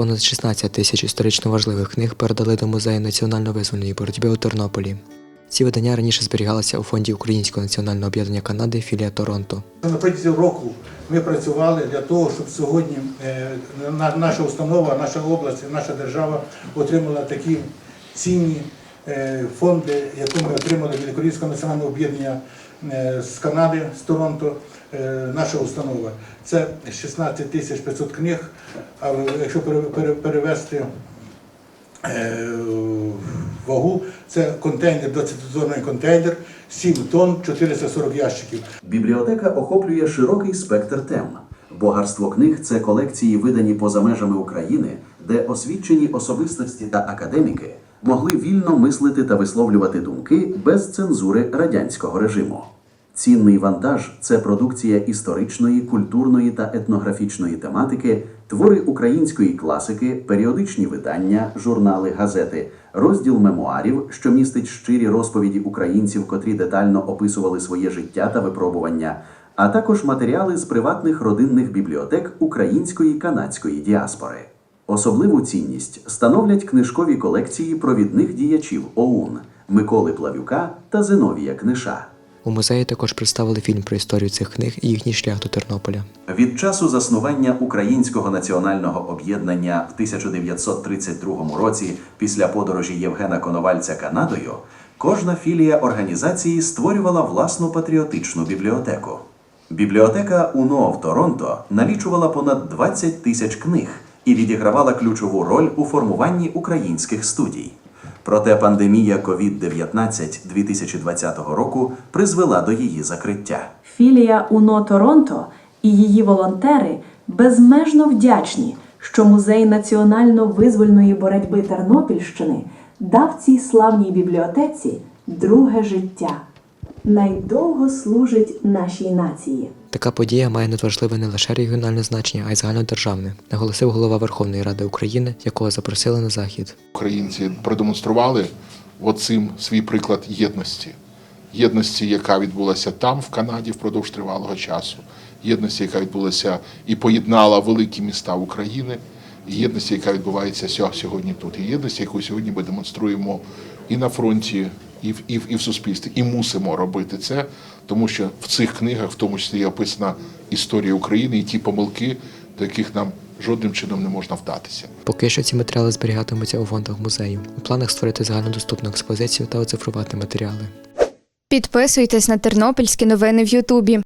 Понад 16 тисяч історично важливих книг передали до музею національно-визвольної боротьби у Тернополі. Ці видання раніше зберігалися у фонді Українського національного об'єднання Канади філія Торонто. На протязі року ми працювали для того, щоб сьогодні е, наша установа, наша область, наша держава отримала такі цінні фонди, які ми отримали від Українського національного об'єднання е, з Канади, з Торонто. е, Наша установа. Це 16 тисяч 500 книг. А якщо пере- пере- перевести е, вагу, це контейнер, 20-тонний контейнер, 7 тонн, 440 ящиків. Бібліотека охоплює широкий спектр тем. Богарство книг це колекції, видані поза межами України, де освічені особистості та академіки могли вільно мислити та висловлювати думки без цензури радянського режиму. Цінний вантаж це продукція історичної, культурної та етнографічної тематики, твори української класики, періодичні видання, журнали, газети, розділ мемуарів, що містить щирі розповіді українців, котрі детально описували своє життя та випробування, а також матеріали з приватних родинних бібліотек української канадської діаспори. Особливу цінність становлять книжкові колекції провідних діячів ОУН Миколи Плавюка та Зиновія Книша. У музеї також представили фільм про історію цих книг і їхній шлях до Тернополя. Від часу заснування Українського національного об'єднання в 1932 році після подорожі Євгена Коновальця Канадою, кожна філія організації створювала власну патріотичну бібліотеку. Бібліотека УНО в Торонто налічувала понад 20 тисяч книг і відігравала ключову роль у формуванні українських студій. Проте пандемія COVID-19 2020 року призвела до її закриття. Філія УНО Торонто і її волонтери безмежно вдячні, що музей національно-визвольної боротьби Тернопільщини дав цій славній бібліотеці друге життя. Найдовго служить нашій нації. Така подія має надважливе не лише регіональне значення, а й загальнодержавне, наголосив голова Верховної Ради України, якого запросили на захід. Українці продемонстрували оцим свій приклад єдності. Єдності, яка відбулася там, в Канаді, впродовж тривалого часу. Єдності, яка відбулася і поєднала великі міста України. Єдності, яка відбувається сьо- сьогодні тут. І єдності, яку сьогодні ми демонструємо і на фронті, і в, і в, і в суспільстві. І мусимо робити це, тому що в цих книгах, в тому числі, є описана історія України і ті помилки, до яких нам жодним чином не можна вдатися. Поки що ці матеріали зберігатимуться у фондах музею. У планах створити загальнодоступну експозицію та оцифрувати матеріали. Підписуйтесь на тернопільські новини в Ютубі.